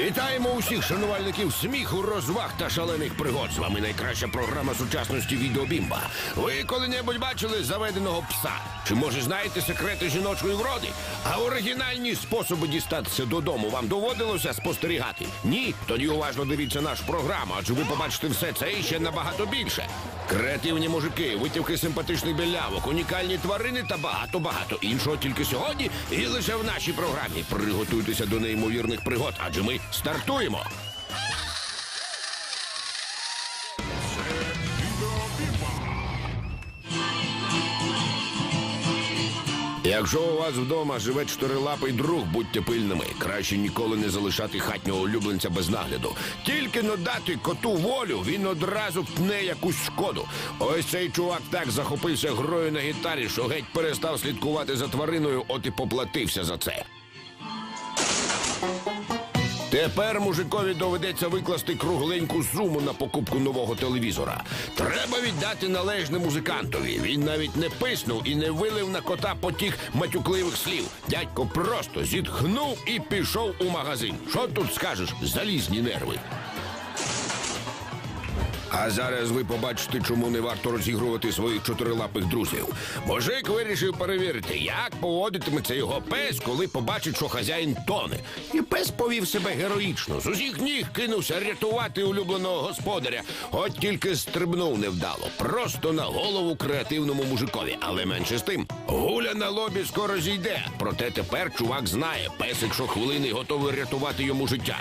Вітаємо усіх шанувальників сміху, розваг та шалених пригод. З вами найкраща програма сучасності відеобімба. Ви коли-небудь бачили заведеного пса? Чи може знаєте секрети жіночої вроди? А оригінальні способи дістатися додому вам доводилося спостерігати? Ні? Тоді уважно дивіться нашу програму, адже ви побачите все це і ще набагато більше. Креативні мужики, витівки симпатичних білявок, унікальні тварини та багато-багато іншого тільки сьогодні і лише в нашій програмі. Приготуйтеся до неймовірних пригод, адже ми стартуємо. Якщо у вас вдома живе чотирилапий друг, будьте пильними. Краще ніколи не залишати хатнього улюбленця без нагляду. Тільки но дати коту волю, він одразу пне якусь шкоду. Ось цей чувак так захопився грою на гітарі, що геть перестав слідкувати за твариною, от і поплатився за це. Тепер мужикові доведеться викласти кругленьку суму на покупку нового телевізора. Треба віддати належне музикантові. Він навіть не писнув і не вилив на кота потік матюкливих слів. Дядько просто зітхнув і пішов у магазин. Що тут скажеш? Залізні нерви. А зараз ви побачите, чому не варто розігрувати своїх чотирилапих друзів. Мужик вирішив перевірити, як поводитиметься його пес, коли побачить, що хазяїн тоне. І пес повів себе героїчно. З усіх ніг кинувся рятувати улюбленого господаря. От тільки стрибнув невдало. Просто на голову креативному мужикові. Але менше з тим, гуля на лобі скоро зійде. Проте тепер чувак знає, песик щохвилини готовий рятувати йому життя.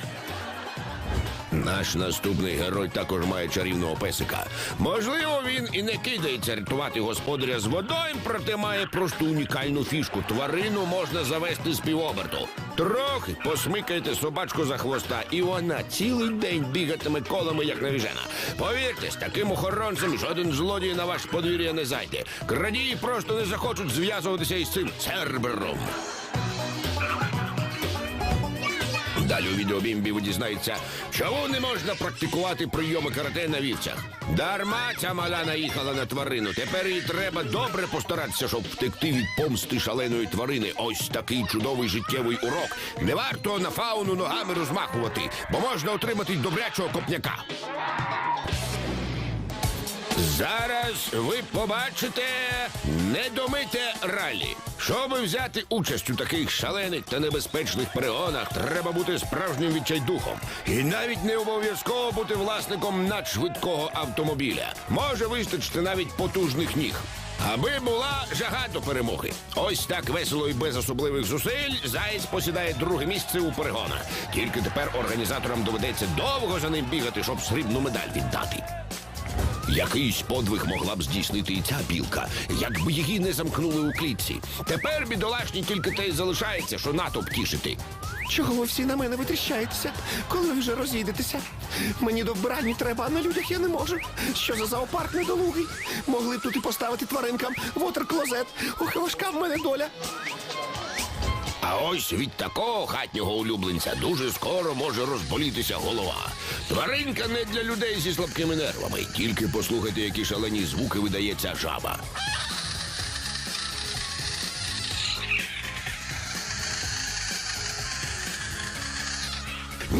Наш наступний герой також має чарівного песика. Можливо, він і не кидається рятувати господаря з водою, проте має просто унікальну фішку. Тварину можна завести з півоберту. Трохи посмикайте собачку за хвоста, і вона цілий день бігатиме колами, як навіжена. Повірте, з таким охоронцем жоден злодій на ваше подвір'я не зайде. Крадії просто не захочуть зв'язуватися із цим цербером. Далі у відеобімбі ви дізнаєтеся, чому не можна практикувати прийоми карате на вівцях. Дарма ця мала наїхала на тварину. Тепер їй треба добре постаратися, щоб втекти від помсти шаленої тварини. Ось такий чудовий життєвий урок. Не варто на фауну ногами розмахувати, бо можна отримати добрячого копняка. Зараз ви побачите недомите ралі. Щоб взяти участь у таких шалених та небезпечних перегонах, треба бути справжнім відчайдухом. І навіть не обов'язково бути власником надшвидкого автомобіля. Може вистачити навіть потужних ніг. Аби була жага до перемоги. Ось так весело і без особливих зусиль Заєць посідає друге місце у перегонах. Тільки тепер організаторам доведеться довго за ним бігати, щоб срібну медаль віддати. Якийсь подвиг могла б здійснити і ця білка, якби її не замкнули у клітці. Тепер бідолашні тільки те й залишається, що натовп тішити. Чого ви всі на мене витріщаєтеся? Коли ви вже розійдетеся? Мені до вбиральні треба, а на людях я не можу. Що за зоопарк недолугий? Могли б тут і поставити тваринкам вотер-клозет. Ох, важка в мене доля. А ось від такого хатнього улюбленця дуже скоро може розболітися голова. Тваринка не для людей зі слабкими нервами. Тільки послухайте, які шалені звуки видає ця жаба.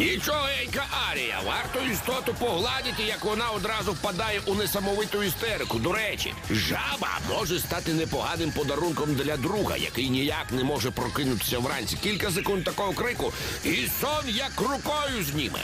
Нічогенька Арія, варто істоту погладити, як вона одразу впадає у несамовиту істерику. До речі, жаба може стати непоганим подарунком для друга, який ніяк не може прокинутися вранці. Кілька секунд такого крику, і сон як рукою зніме.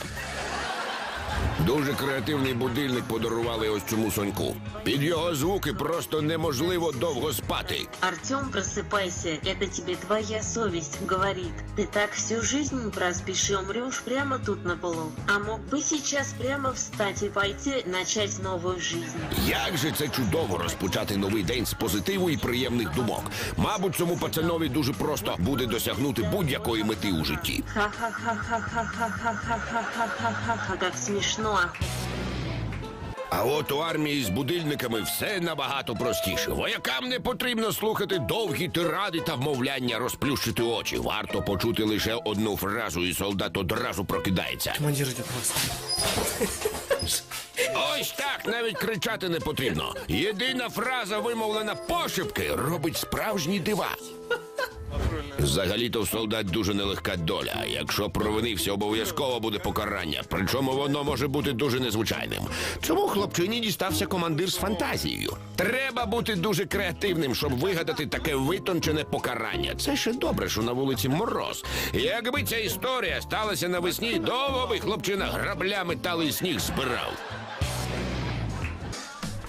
Дуже креативний будильник подарували ось цьому соньку. Під його звуки просто неможливо довго спати. Артем, просыпайся, это тебе твоя совесть говорит. Ты так всю жизнь проспишь и умрешь прямо тут на полу. А мог бы сейчас прямо встать и пойти начать новую жизнь. Як же це чудово розпочати новий день з позитиву і приємних думок. Мабуть, цьому пацанові дуже просто буде досягнути будь-якої мети у житті. Ха-ха-ха-ха-ха-ха-ха-ха-ха-ха, как смешно. А от у армії з будильниками все набагато простіше. Воякам не потрібно слухати довгі тиради та вмовляння розплющити очі. Варто почути лише одну фразу, і солдат одразу прокидається. Командир йде просто. Ось так навіть кричати не потрібно. Єдина фраза, вимовлена пошепки, робить справжні дива. Взагалі-то в солдат дуже нелегка доля. Якщо провинився, обов'язково буде покарання. Причому воно може бути дуже незвичайним. Цьому хлопчині дістався командир з фантазією. Треба бути дуже креативним, щоб вигадати таке витончене покарання. Це ще добре, що на вулиці мороз. Якби ця історія сталася навесні, довго би хлопчина граблями талий сніг збирав.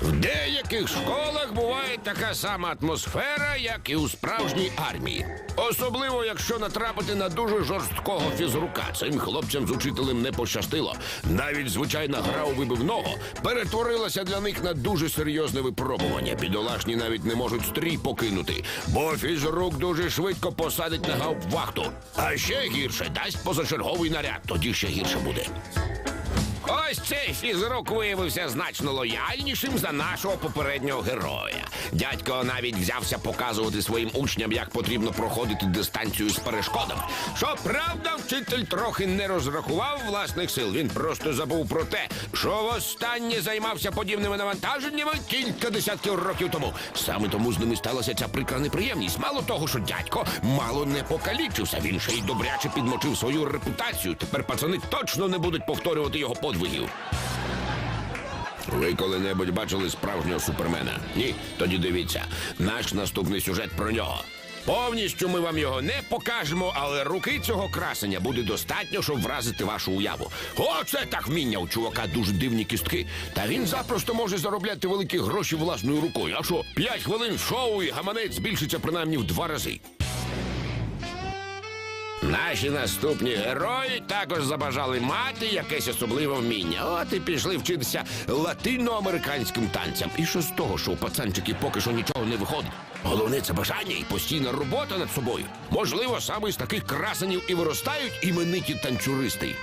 В деяких школах буває така сама атмосфера, як і у справжній армії. Особливо, якщо натрапити на дуже жорсткого фізрука. Цим хлопцям з учителем не пощастило. Навіть звичайна гра у вибивного перетворилася для них на дуже серйозне випробування. Бідолашні навіть не можуть стрій покинути, бо фізрук дуже швидко посадить на гауптвахту. А ще гірше дасть позачерговий наряд, тоді ще гірше буде. Ось цей фізрук виявився значно лояльнішим за нашого попереднього героя. Дядько навіть взявся показувати своїм учням, як потрібно проходити дистанцію з перешкодами. Щоправда, вчитель трохи не розрахував власних сил. Він просто забув про те, що востаннє займався подібними навантаженнями кілька десятків років тому. Саме тому з ними сталася ця прикра неприємність. Мало того, що дядько мало не покалічився. Він ще й добряче підмочив свою репутацію. Тепер пацани точно не будуть повторювати його подвигів. Ви коли-небудь бачили справжнього супермена? Ні, тоді дивіться. Наш наступний сюжет про нього. Повністю ми вам його не покажемо, але руки цього красення буде достатньо, щоб вразити вашу уяву. Оце так вміння у чувака дуже дивні кістки. Та він запросто може заробляти великі гроші власною рукою. А що, п'ять хвилин шоу і гаманець збільшиться принаймні в два рази. Наші наступні герої також забажали мати якесь особливе вміння. От і пішли вчитися латиноамериканським танцям. І що з того, що у пацанчиків поки що нічого не виходить. Головне це бажання і постійна робота над собою. Можливо, саме з таких красенів і виростають імениті танцюристи.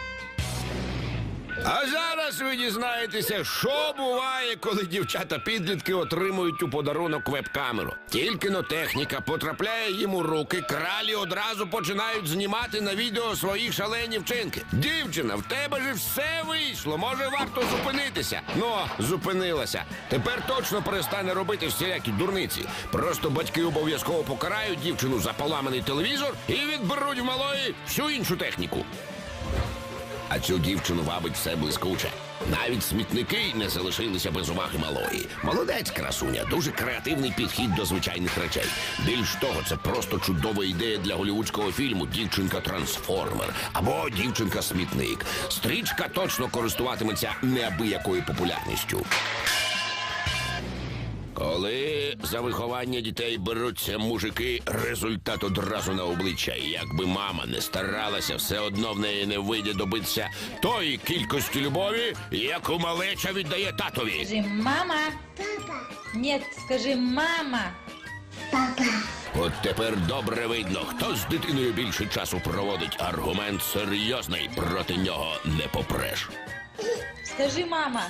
А зараз ви дізнаєтеся, що буває, коли дівчата-підлітки отримують у подарунок веб-камеру. Тільки но техніка потрапляє їм у руки, кралі одразу починають знімати на відео свої шалені вчинки. Дівчина, в тебе ж все вийшло. Може, варто зупинитися. Ну, зупинилася. Тепер точно перестане робити всілякі дурниці. Просто батьки обов'язково покарають дівчину за поламаний телевізор і відберуть в малої всю іншу техніку. А цю дівчину вабить все блискуче. Навіть смітники не залишилися без уваги малої. Молодець, красуня, дуже креативний підхід до звичайних речей. Більш того, це просто чудова ідея для голівудського фільму Дівчинка-трансформер або Дівчинка-смітник. Стрічка точно користуватиметься неабиякою популярністю. Коли за виховання дітей беруться мужики, результат одразу на обличчя. І якби мама не старалася, все одно в неї не вийде добитися тої кількості любові, яку малеча віддає татові. Скажи мама. Папа, Нет, скажи мама. папа, От тепер добре видно, хто з дитиною більше часу проводить. Аргумент серйозний, проти нього не попреш. Скажи мама.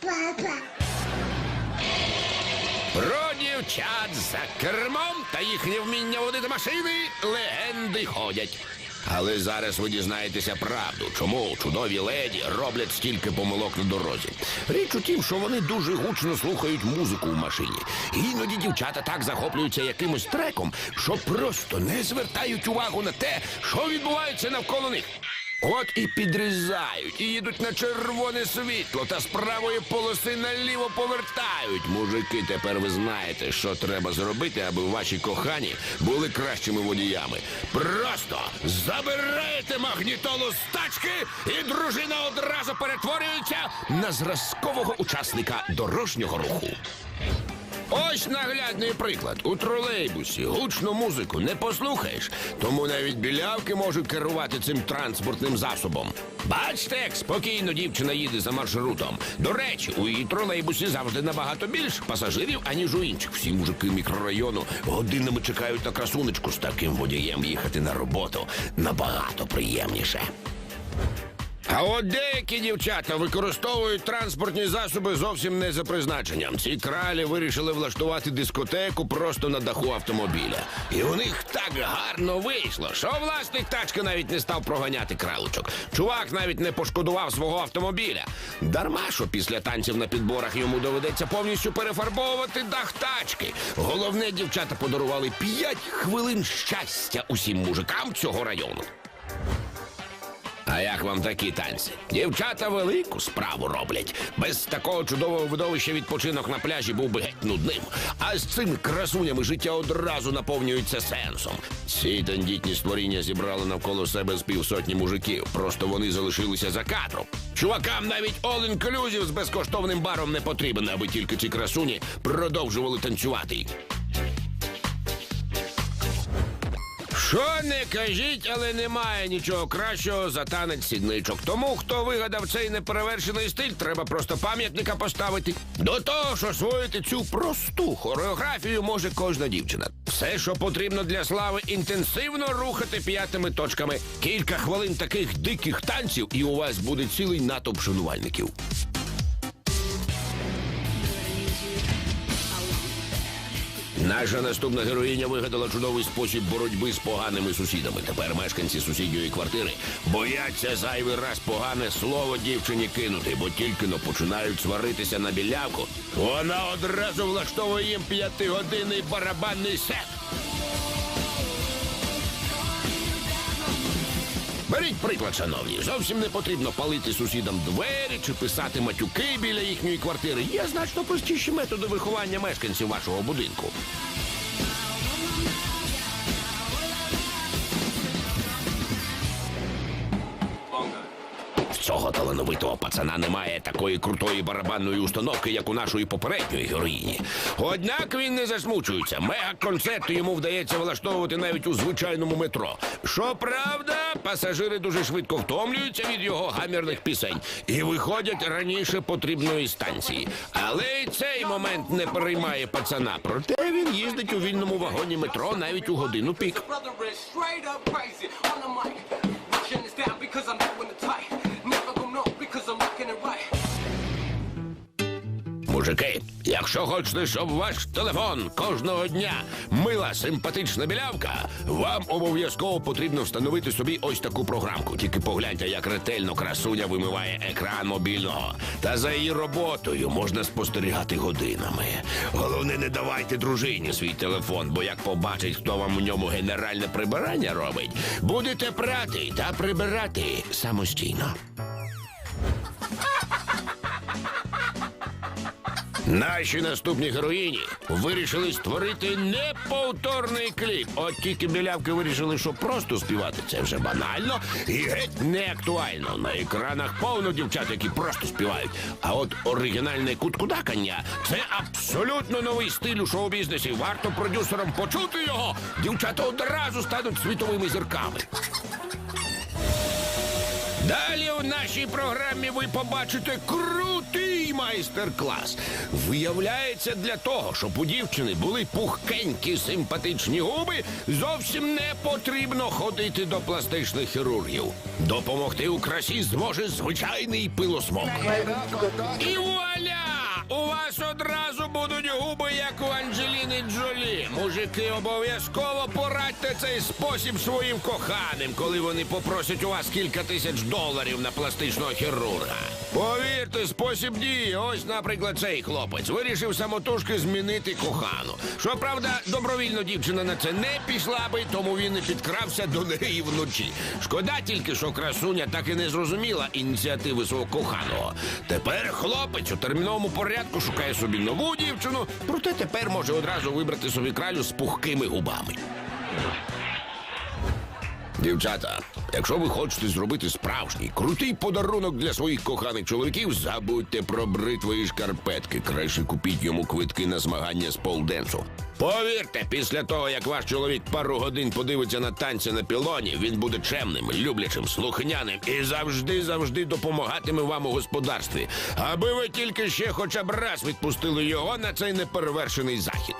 папа, Про дівчат за кермом та їхнє вміння водити машини легенди ходять. Але зараз ви дізнаєтеся правду, чому чудові леді роблять стільки помилок на дорозі. Річ у тім, що вони дуже гучно слухають музику в машині. Іноді дівчата так захоплюються якимось треком, що просто не звертають увагу на те, що відбувається навколо них. От і підрізають, і їдуть на червоне світло та з правої полоси наліво повертають. Мужики, тепер ви знаєте, що треба зробити, аби ваші кохані були кращими водіями. Просто забираєте магнітолу з тачки, і дружина одразу перетворюється на зразкового учасника дорожнього руху. Ось наглядний приклад. У тролейбусі гучну музику не послухаєш, тому навіть білявки можуть керувати цим транспортним засобом. Бачите, як спокійно дівчина їде за маршрутом. До речі, у її тролейбусі завжди набагато більше пасажирів, аніж у інших. Всі мужики мікрорайону годинами чекають на красунечку з таким водієм їхати на роботу набагато приємніше. А от деякі дівчата використовують транспортні засоби зовсім не за призначенням. Ці кралі вирішили влаштувати дискотеку просто на даху автомобіля. І у них так гарно вийшло, що власник тачки навіть не став проганяти кралочок. Чувак навіть не пошкодував свого автомобіля. Дарма, що після танців на підборах йому доведеться повністю перефарбовувати дах тачки. Головне, дівчата подарували 5 хвилин щастя усім мужикам цього району. А як вам такі танці? Дівчата велику справу роблять. Без такого чудового видовища відпочинок на пляжі був би геть нудним. А з цими красунями життя одразу наповнюється сенсом. Ці тендітні створіння зібрали навколо себе з півсотні мужиків. Просто вони залишилися за кадром. Чувакам навіть all inclusive з безкоштовним баром не потрібен, аби тільки ці красуні продовжували танцювати. Що не кажіть, але немає нічого кращого за танець сідничок. Тому хто вигадав цей неперевершений стиль, треба просто пам'ятника поставити. До того ж, освоїти цю просту хореографію може кожна дівчина. Все, що потрібно для слави, інтенсивно рухати п'ятими точками. Кілька хвилин таких диких танців, і у вас буде цілий натовп шанувальників. Наша наступна героїня вигадала чудовий спосіб боротьби з поганими сусідами. Тепер мешканці сусідньої квартири бояться зайвий раз погане слово дівчині кинути, бо тільки но починають сваритися на білявку. Вона одразу влаштовує їм п'ятигодинний барабанний сет. Беріть приклад, шановні. Зовсім не потрібно палити сусідам двері чи писати матюки біля їхньої квартири. Є значно простіші методи виховання мешканців вашого будинку. Талановитого пацана немає такої крутої барабанної установки, як у нашої попередньої героїні. Однак він не засмучується. Мега-концерти йому вдається влаштовувати навіть у звичайному метро. Щоправда, пасажири дуже швидко втомлюються від його гамірних пісень і виходять раніше потрібної станції. Але й цей момент не переймає пацана. Проте він їздить у вільному вагоні метро навіть у годину пік. because I'm doing it tight. Мужики, якщо хочете, щоб ваш телефон кожного дня мила симпатична білявка, вам обов'язково потрібно встановити собі ось таку програмку. Тільки погляньте, як ретельно красуня вимиває екран мобільного. Та за її роботою можна спостерігати годинами. Головне, не давайте дружині свій телефон, бо як побачить, хто вам у ньому генеральне прибирання робить, будете прати та прибирати самостійно. Наші наступні героїні вирішили створити неповторний кліп. От тільки білявки вирішили, що просто співати це вже банально і геть не актуально. На екранах повно дівчат, які просто співають. А от оригінальне куткудакання це абсолютно новий стиль у шоу-бізнесі. Варто продюсерам почути його. Дівчата одразу стануть світовими зірками. Далі у нашій програмі ви побачите крутий майстер-клас. Виявляється, для того, щоб у дівчини були пухкенькі симпатичні губи, зовсім не потрібно ходити до пластичних хірургів. Допомогти у красі зможе звичайний пилосмок. І вуаля! У вас одразу будуть Мужики, обов'язково порадьте цей спосіб своїм коханим, коли вони попросять у вас кілька тисяч доларів на пластичного хірурга. Повірте, спосіб дії. Ось, наприклад, цей хлопець вирішив самотужки змінити кохану. Щоправда, добровільно дівчина на це не пішла би, тому він і підкрався до неї вночі. Шкода тільки, що красуня так і не зрозуміла ініціативи свого коханого. Тепер хлопець у терміновому порядку шукає собі нову дівчину, проте тепер може одразу вибрати собі кралю з пухкими губами. Дівчата, якщо ви хочете зробити справжній крутий подарунок для своїх коханих чоловіків, забудьте про бритви і шкарпетки. Краще купіть йому квитки на змагання з полденсу. Повірте, після того, як ваш чоловік пару годин подивиться на танці на пілоні, він буде чемним, люблячим, слухняним і завжди, завжди допомагатиме вам у господарстві, аби ви тільки ще хоча б раз відпустили його на цей неперевершений захід.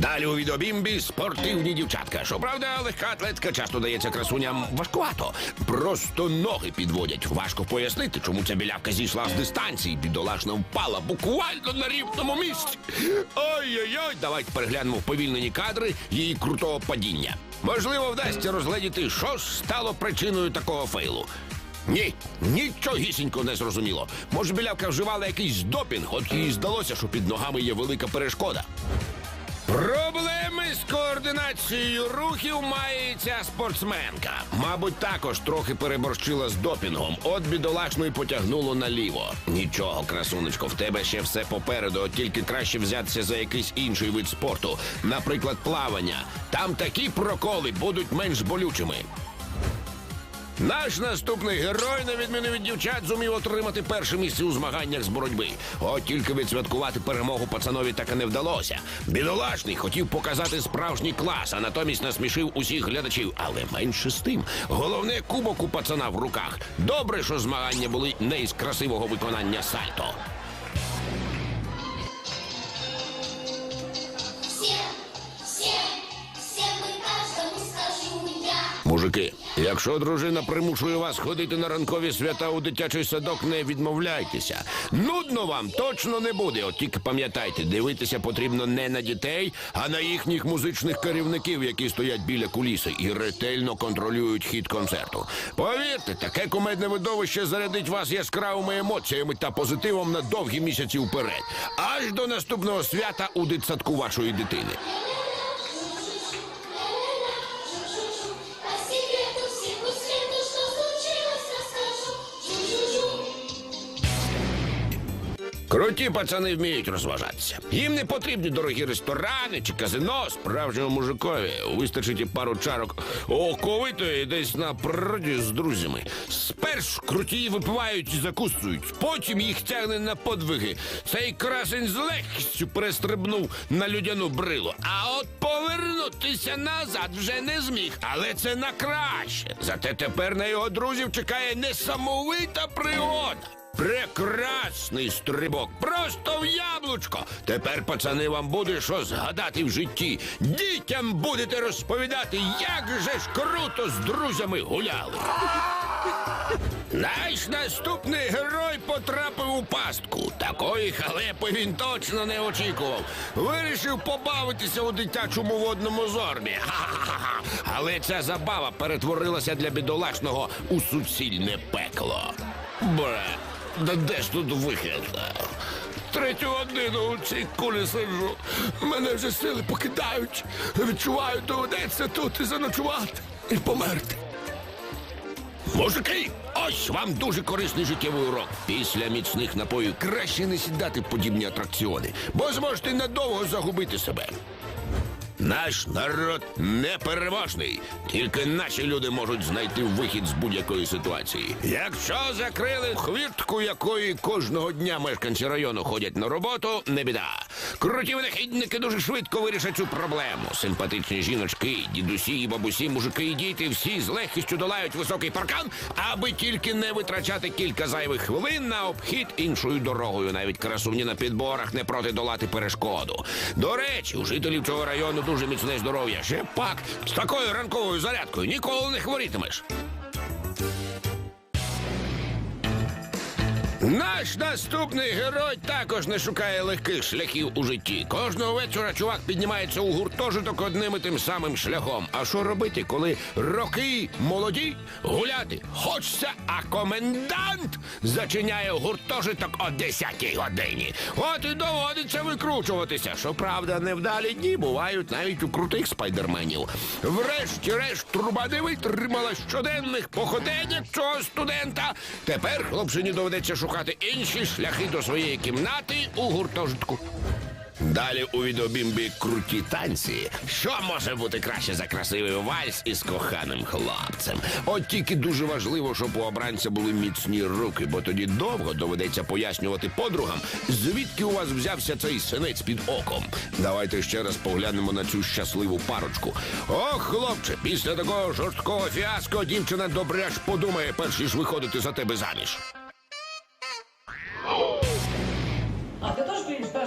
Далі у відеобімбі спортивні дівчатка. Щоправда, легка атлетка часто дається красуням важкувато. Просто ноги підводять. Важко пояснити, чому ця білявка зійшла з дистанції. Бідолашна впала буквально на рівному місці. Ой-ой-ой, давайте переглянемо вповільнені кадри її крутого падіння. Можливо, вдасться розгледіти, що ж стало причиною такого фейлу. Ні, нічогісінько не зрозуміло. Може, білявка вживала якийсь допінг, от їй здалося, що під ногами є велика перешкода. Проблеми з координацією рухів має ця спортсменка. Мабуть, також трохи переборщила з допінгом. От бідолашно й потягнуло наліво. Нічого, красунечко, в тебе ще все попереду, тільки краще взятися за якийсь інший вид спорту, наприклад, плавання. Там такі проколи будуть менш болючими. Наш наступний герой, на відміну від дівчат, зумів отримати перше місце у змаганнях з боротьби. От тільки відсвяткувати перемогу пацанові так і не вдалося. Бідолашний хотів показати справжній клас, а натомість насмішив усіх глядачів. Але менше з тим. Головне кубок у пацана в руках. Добре, що змагання були не із красивого виконання сальто. Мужики, якщо дружина примушує вас ходити на ранкові свята у дитячий садок, не відмовляйтеся. Нудно вам точно не буде. От тільки пам'ятайте, дивитися потрібно не на дітей, а на їхніх музичних керівників, які стоять біля куліси і ретельно контролюють хід концерту. Повірте, таке кумедне видовище зарядить вас яскравими емоціями та позитивом на довгі місяці вперед, аж до наступного свята у дитсадку вашої дитини. Круті пацани вміють розважатися. Їм не потрібні дорогі ресторани чи казино. Справжньому мужикові вистачить і пару чарок оковитої десь на природі з друзями. Спершу круті випивають і закусують, потім їх тягне на подвиги. Цей красень з легкістю перестрибнув на людяну брилу. А от повернутися назад вже не зміг. Але це на краще. Зате тепер на його друзів чекає несамовита пригода. Прекрасний стрибок, просто в яблучко. Тепер, пацани, вам буде що згадати в житті. Дітям будете розповідати, як же ж круто з друзями гуляли. Наш наступний герой потрапив у пастку. Такої халепи він точно не очікував. Вирішив побавитися у дитячому водному. Ха-ха-ха. Але ця забава перетворилася для бідолашного у суцільне пекло. Бре, да де ж тут вихід? Третю годину у цій кулі сиджу. Мене вже сили покидають. Відчуваю, доведеться тут і заночувати і померти. Мужики, ось вам дуже корисний життєвий урок. Після міцних напоїв краще не сідати в подібні атракціони, бо зможете надовго загубити себе. Наш народ непереможний. Тільки наші люди можуть знайти вихід з будь-якої ситуації. Якщо закрили хвіртку, якої кожного дня мешканці району ходять на роботу, не біда. Круті винахідники дуже швидко вирішать цю проблему. Симпатичні жіночки, дідусі, і бабусі, мужики і діти всі з легкістю долають високий паркан, аби тільки не витрачати кілька зайвих хвилин на обхід іншою дорогою. Навіть красуні на підборах не проти долати перешкоду. До речі, у жителів цього району дуже міцне здоров'я. Ще пак з такою ранковою зарядкою ніколи не хворітимеш. Наш наступний герой також не шукає легких шляхів у житті. Кожного вечора чувак піднімається у гуртожиток одним і тим самим шляхом. А що робити, коли роки молоді? Гуляти хочеться, а комендант зачиняє гуртожиток о 10 годині. От і доводиться викручуватися. Щоправда, невдалі дні бувають навіть у крутих спайдерменів. Врешті-решт труба не витримала щоденних походеньок цього студента. Тепер хлопчині доведеться шукати інші шляхи до своєї кімнати у гуртожитку. Далі у відеобімбі круті танці. Що може бути краще за красивий вальс із коханим хлопцем? От тільки дуже важливо, щоб у обранця були міцні руки, бо тоді довго доведеться пояснювати подругам, звідки у вас взявся цей синець під оком. Давайте ще раз поглянемо на цю щасливу парочку. Ох, хлопче, після такого жорсткого фіаско дівчина добре аж подумає, перш ніж виходити за тебе заміж.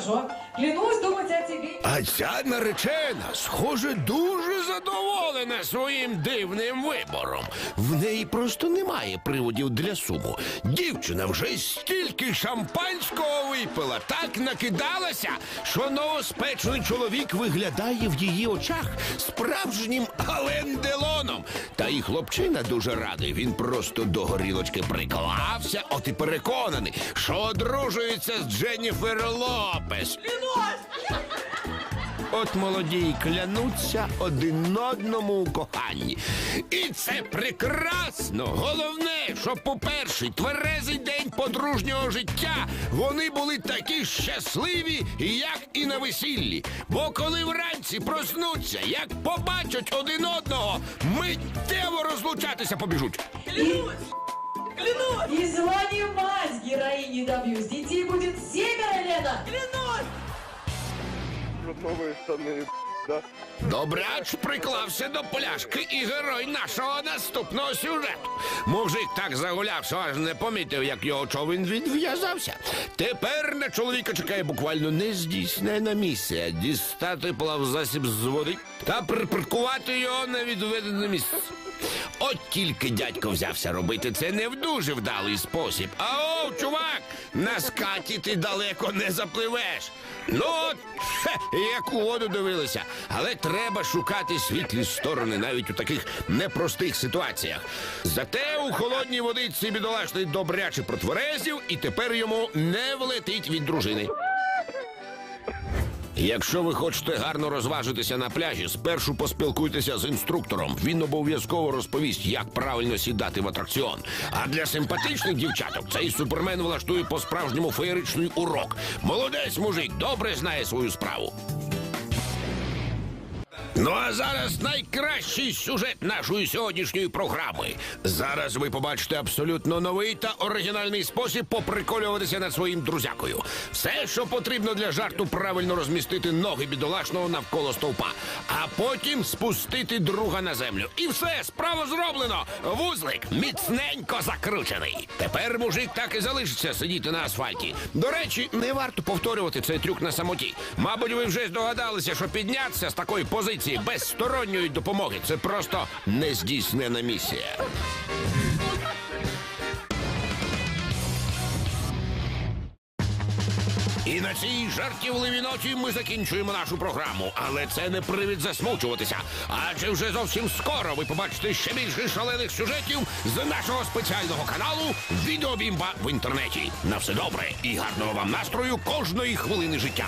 Хорошо. Клянусь думать о тебе. А ця наречена, схоже, дуже задоволена своїм дивним вибором. В неї просто немає приводів для суму. Дівчина вже стільки шампанського випила, так накидалася, що новоспечений чоловік виглядає в її очах справжнім Ален Делоном. Та і хлопчина дуже радий. Він просто до горілочки приклався, от і переконаний, що одружується з Дженніфер Лопес. От молоді й клянуться один одному у коханні. І це прекрасно. Головне, що по перший тверезий день подружнього життя вони були такі щасливі, як і на весіллі. Бо коли вранці проснуться, як побачать один одного, миттєво розлучатися побіжуть. И званием мать героини добьюсь. Детей будет семеро, Лена. Добрач приклався до пляшки і герой нашого наступного сюжету. Мужик так загуляв, що аж не помітив, як його човен відв'язався. Тепер на чоловіка чекає буквально нездійснена місія дістати плавзасіб з води та припаркувати його на відведене місце. От тільки дядько взявся робити це не в дуже вдалий спосіб. А о, чувак, на скаті ти далеко не запливеш. Ну от, хе, як у воду дивилися. Але треба шукати світлі сторони навіть у таких непростих ситуаціях. Зате у холодній водиці бідолашний добряче протверезів, і тепер йому не влетить від дружини. Якщо ви хочете гарно розважитися на пляжі, спершу поспілкуйтеся з інструктором. Він обов'язково розповість, як правильно сідати в атракціон. А для симпатичних дівчаток цей супермен влаштує по-справжньому феєричний урок. Молодець мужик добре знає свою справу. Ну а зараз найкращий сюжет нашої сьогоднішньої програми. Зараз ви побачите абсолютно новий та оригінальний спосіб поприколюватися над своїм друзякою. Все, що потрібно для жарту, правильно розмістити ноги бідолашного навколо стовпа, а потім спустити друга на землю. І все справа зроблено. Вузлик міцненько закручений. Тепер мужик так і залишиться сидіти на асфальті. До речі, не варто повторювати цей трюк на самоті. Мабуть, ви вже здогадалися, що піднятися з такої позиції без сторонньої допомоги це просто нездійснена місія. І на цій жартівливій ноті ми закінчуємо нашу програму. Але це не привід засмучуватися. Адже вже зовсім скоро ви побачите ще більше шалених сюжетів з нашого спеціального каналу Відеобімба в інтернеті. На все добре і гарного вам настрою кожної хвилини життя.